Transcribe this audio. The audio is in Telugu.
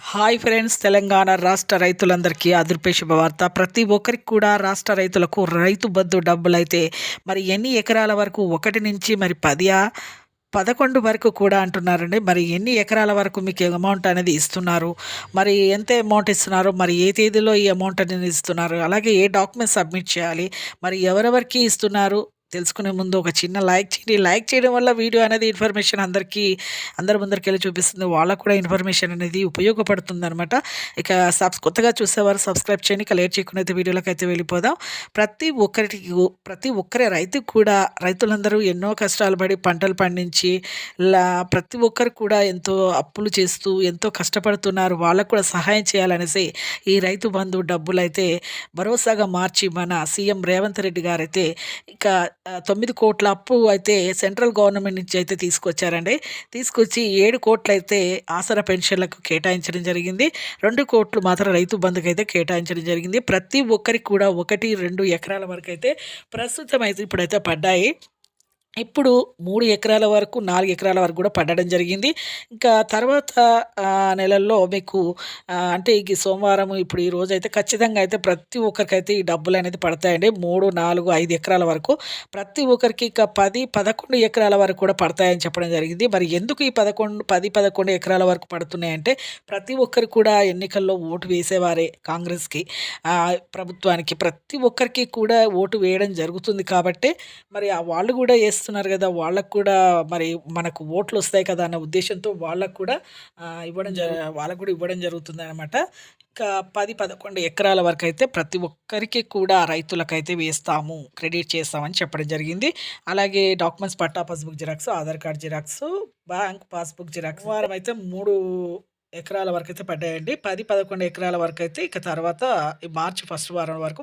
హాయ్ ఫ్రెండ్స్ తెలంగాణ రాష్ట్ర రైతులందరికీ అదృపే శుభవార్త. ప్రతి ఒక్కరికి కూడా రాష్ట్ర రైతులకు రైతు బంధు డబ్బులైతే మరి ఎన్ని ఎకరాల వరకు? ఒకటి నుంచి మరి పదియా పదకొండు వరకు కూడా అంటున్నారండి. మరి ఎన్ని ఎకరాల వరకు మీకు అమౌంట్ అనేది ఇస్తున్నారు? మరి ఎంత అమౌంట్ ఇస్తున్నారు? మరి ఏ తేదీలో ఈ అమౌంట్ అనేది ఇస్తున్నారు? అలాగే ఏ డాక్యుమెంట్స్ సబ్మిట్ చేయాలి? మరి ఎవరెవరికి ఇస్తున్నారు? తెలుసుకునే ముందు ఒక చిన్న లైక్ చేయండి. లైక్ చేయడం వల్ల వీడియో అనేది ఇన్ఫర్మేషన్ అందరికీ అందరి ముందరికి వెళ్ళి చూపిస్తుంది. వాళ్ళకు కూడా ఇన్ఫర్మేషన్ అనేది ఉపయోగపడుతుంది అనమాట ఇక సబ్స్ కొత్తగా చూసేవారు సబ్స్క్రైబ్ చేయండి. ఇక లేట్ చేయకుండా అయితే వీడియోలోకి అయితే వెళ్ళిపోదాం. ప్రతి ఒక్కరికి ప్రతి ఒక్కరి రైతుకు కూడా రైతులందరూ ఎన్నో కష్టాలు పడి పంటలు పండించి లా ప్రతి ఒక్కరు కూడా ఎంతో అప్పులు చేస్తూ ఎంతో కష్టపడుతున్నారు. వాళ్ళకు కూడా సహాయం చేయాలనేసి ఈ రైతు బంధు డబ్బులు అయితే భరోసాగా మార్చి మన సీఎం రేవంత్ రెడ్డి గారు అయితే ఇక తొమ్మిది కోట్ల అప్పు అయితే సెంట్రల్ గవర్నమెంట్ నుంచి అయితే తీసుకొచ్చారండి. తీసుకొచ్చి ఏడు కోట్లు అయితే ఆసరా పెన్షన్లకు కేటాయించడం జరిగింది. రెండు కోట్లు మాత్రం రైతు బంధుకు అయితే కేటాయించడం జరిగింది. ప్రతి ఒక్కరికి కూడా ఒకటి రెండు ఎకరాల వరకు అయితే ప్రస్తుతం అయితే ఇప్పుడైతే పడ్డాయి. ఇప్పుడు మూడు ఎకరాల వరకు నాలుగు ఎకరాల వరకు కూడా పడడం జరిగింది. ఇంకా తర్వాత నెలల్లో మీకు అంటే ఈ సోమవారం ఇప్పుడు ఈ రోజు అయితే ఖచ్చితంగా అయితే ప్రతి ఒక్కరికైతే ఈ డబ్బులు అనేది పడతాయండి. మూడు నాలుగు ఐదు ఎకరాల వరకు. ప్రతి ఒక్కరికి ఇక పది పదకొండు ఎకరాల వరకు కూడా పడతాయని చెప్పడం జరిగింది. మరి ఎందుకు ఈ పదకొండు పది పదకొండు ఎకరాల వరకు పడుతున్నాయంటే ప్రతి ఒక్కరు కూడా ఎన్నికల్లో ఓటు వేసేవారే కాంగ్రెస్కి ప్రభుత్వానికి. ప్రతి ఒక్కరికి కూడా ఓటు వేయడం జరుగుతుంది కాబట్టి మరి ఆ వాళ్ళు కూడా వేస్తున్నారు కదా వాళ్ళకు కూడా మరి మనకు ఓట్లు వస్తాయి కదా అన్న ఉద్దేశంతో వాళ్ళకు కూడా ఇవ్వడం జర వాళ్ళకు కూడా ఇవ్వడం జరుగుతుంది అనమాట ఇంకా పది పదకొండు ఎకరాల వరకు అయితే ప్రతి ఒక్కరికి కూడా రైతులకైతే వేస్తాము క్రెడిట్ చేస్తామని చెప్పడం జరిగింది. అలాగే డాక్యుమెంట్స్ పట్టా passbook xerox Aadhaar card xerox bank passbook xerox వారం అయితే మూడు ఎకరాల వరకు అయితే పడ్డాయండి. పది పదకొండు ఎకరాల వరకు అయితే ఇక తర్వాత మార్చి ఫస్ట్ వారం వరకు